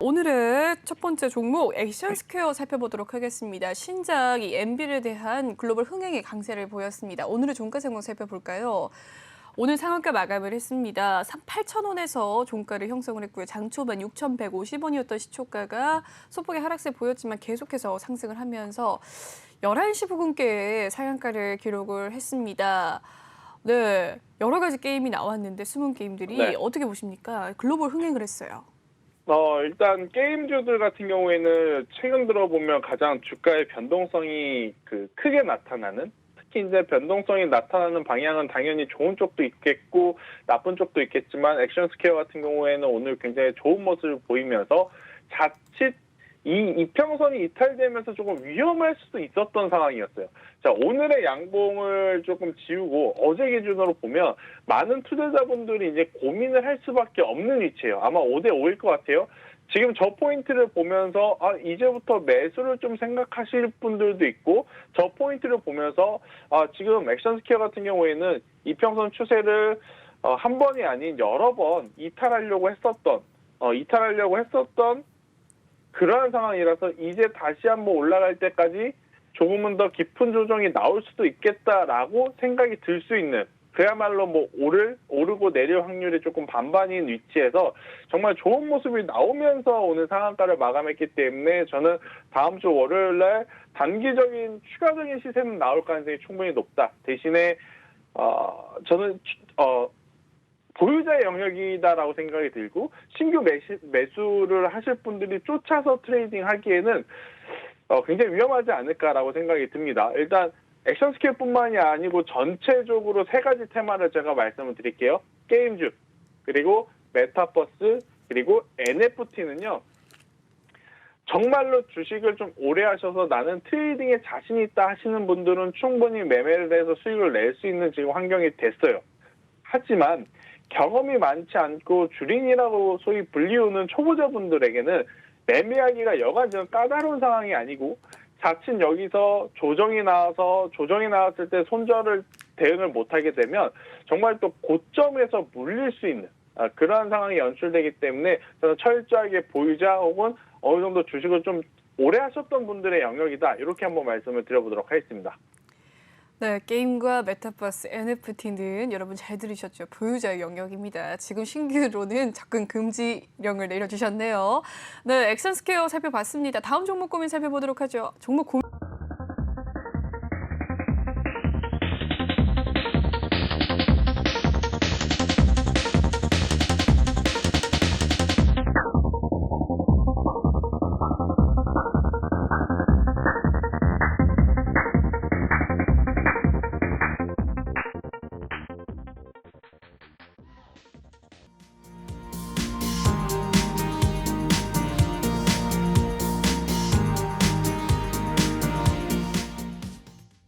오늘의 첫 번째 종목 액션 스퀘어 살펴보도록 하겠습니다. 신작 이 엔비에 대한 글로벌 흥행의 강세를 보였습니다. 오늘의 종가 상황 살펴볼까요? 오늘 상한가 마감을 했습니다. 8,000원에서 종가를 형성을 했고요. 장초반 6,150원이었던 시초가가 소폭의 하락세 보였지만 계속해서 상승을 하면서 11시 부근께에 상한가를 기록을 했습니다. 네, 여러 가지 게임이 나왔는데 숨은 게임들이 네. 어떻게 보십니까? 글로벌 흥행을 했어요. 어, 일단 게임주들 같은 경우에는 최근 들어보면 가장 주가의 변동성이 그 크게 나타나는 특히 이제 변동성이 나타나는 방향은 당연히 좋은 쪽도 있겠고 나쁜 쪽도 있겠지만 액션 스퀘어 같은 경우에는 오늘 굉장히 좋은 모습을 보이면서 자칫 이 이평선이 이탈되면서 조금 위험할 수도 있었던 상황이었어요. 자, 오늘의 양봉을 조금 지우고 어제 기준으로 보면 많은 투자자분들이 이제 고민을 할 수밖에 없는 위치예요. 아마 5대 5일 것 같아요. 지금 저 포인트를 보면서 아 이제부터 매수를 좀 생각하실 분들도 있고 저 포인트를 보면서 아 지금 액션 스퀘어 같은 경우에는 이평선 추세를 어, 한 번이 아닌 여러 번 이탈하려고 했었던 어, 이탈하려고 했었던 그러한 상황이라서 이제 다시 한번 올라갈 때까지 조금은 더 깊은 조정이 나올 수도 있겠다라고 생각이 들 수 있는 그야말로 뭐 오를 오르고 내릴 확률이 조금 반반인 위치에서 정말 좋은 모습이 나오면서 오늘 상한가를 마감했기 때문에 저는 다음 주 월요일 날 단기적인 추가적인 시세는 나올 가능성이 충분히 높다. 대신에 어 저는 추- 어 보유자의 영역이다라고 생각이 들고 신규 매시, 매수를 하실 분들이 쫓아서 트레이딩 하기에는 어, 굉장히 위험하지 않을까라고 생각이 듭니다. 일단 액션 스퀘어뿐만이 아니고 전체적으로 세 가지 테마를 제가 말씀을 드릴게요. 게임주 그리고 메타버스 그리고 NFT는요. 정말로 주식을 좀 오래 하셔서 나는 트레이딩에 자신 있다 하시는 분들은 충분히 매매를 해서 수익을 낼 수 있는 지금 환경이 됐어요. 하지만 경험이 많지 않고 주린이라고 소위 불리우는 초보자분들에게는 매매하기가 여간 좀 까다로운 상황이 아니고 자칫 여기서 조정이 나와서 조정이 나왔을 때 손절을 대응을 못하게 되면 정말 또 고점에서 물릴 수 있는 아, 그러한 상황이 연출되기 때문에 저는 철저하게 보유자 혹은 어느 정도 주식을 좀 오래 하셨던 분들의 영역이다 이렇게 한번 말씀을 드려보도록 하겠습니다. 네, 게임과 메타버스, NFT는 여러분 잘 들으셨죠? 보유자의 영역입니다. 지금 신규로는 접근 금지령을 내려주셨네요. 네, 스퀘어 살펴봤습니다. 다음 종목 고민 살펴보도록 하죠. 종목 고민